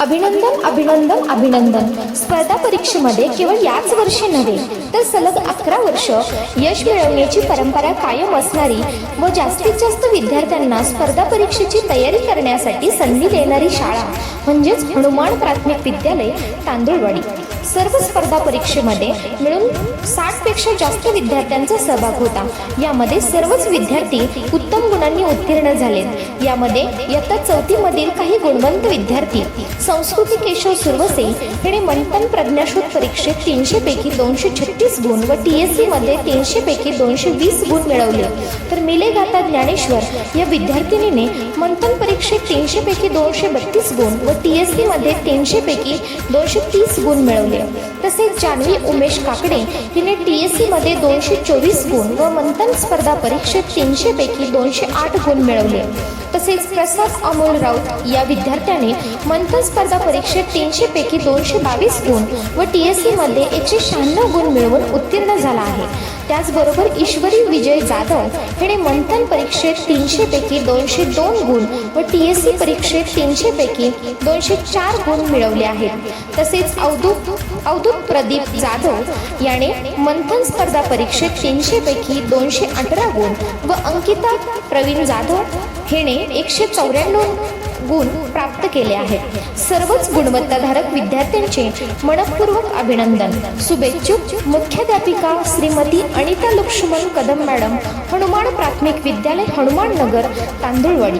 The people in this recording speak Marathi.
अभिनंदन अभिनंदन अभिनंदन. स्पर्धा परीक्षेमध्ये केवळ याच वर्षी नव्हे तर सलग अकरा वर्ष. यश मिळवण्याची परंपरा कायम असणारी व जास्तीत जास्त विद्यार्थ्यांना स्पर्धा परीक्षेची तयारी करण्यासाठी संधी देणारी शाळा म्हणजेच हनुमान प्राथमिक विद्यालय तांदुळवाडी. सर्व स्पर्धा परीक्षेमध्ये मिळून साठपेक्षा जास्त विद्यार्थ्यांचा सहभाग होता. यामध्ये सर्वच विद्यार्थी उत्तम गुणांनी उत्तीर्ण झाले यामध्ये इयत्ता चौथीमधील काही गुणवंत विद्यार्थी संस्कृती केशव सुरवसे हिने मंथन प्रज्ञाशोध परीक्षेत तीनशे पैकी दोनशे छत्तीस गुण व टी एस सीमध्ये तीनशे पैकी दोनशे वीस गुण मिळवले. तर मिलेगाता ज्ञानेश्वर या विद्यार्थिनीने मंथन परीक्षेत तीनशे पैकी दोनशे बत्तीस गुण व टी एस सीमध्ये तीनशे पैकी दोनशे तीस गुण मिळवले. तसेच जान्हवी उमेश काकडे हिने टी एस सीमध्ये दोनशे चोवीस गुण व मंथन स्पर्धा परीक्षेत तीनशे पैकी दोनशे आठ गुण मिळवले. तसेच प्रसाद अमोल राऊत या विद्यार्थ्याने मंथन स्पर्धा परीक्षेत तीनशे पैकी दोनशे बावीस गुण व टी एस सीमध्ये एकशे शहाण्णव गुण मिळवून उत्तीर्ण झाला आहे. त्याचबरोबर ईश्वरी विजय जाधव हिने मंथन परीक्षेत तीनशे पैकी दोनशे दोन गुण व टी एस सी परीक्षेत तीनशे पैकी दोनशे चार गुण मिळवले आहेत. तसेच अवधूत अवधूत प्रदीप जाधव याने मंथन स्पर्धा परीक्षेत तीनशे पैकी दोनशे अठरा गुण व अंकिता प्रवीण जाधव हिने एकशे चौऱ्याण्णव गुण प्राप्त केले आहेत. सर्वच गुणवत्ताधारक विद्यार्थ्यांचे मनपूर्वक अभिनंदन. शुभेच्छुक मुख्याध्यापिका श्रीमती अनिता लक्ष्मण कदम मॅडम हनुमान प्राथमिक विद्यालय हनुमान नगर तांदुळवाडी.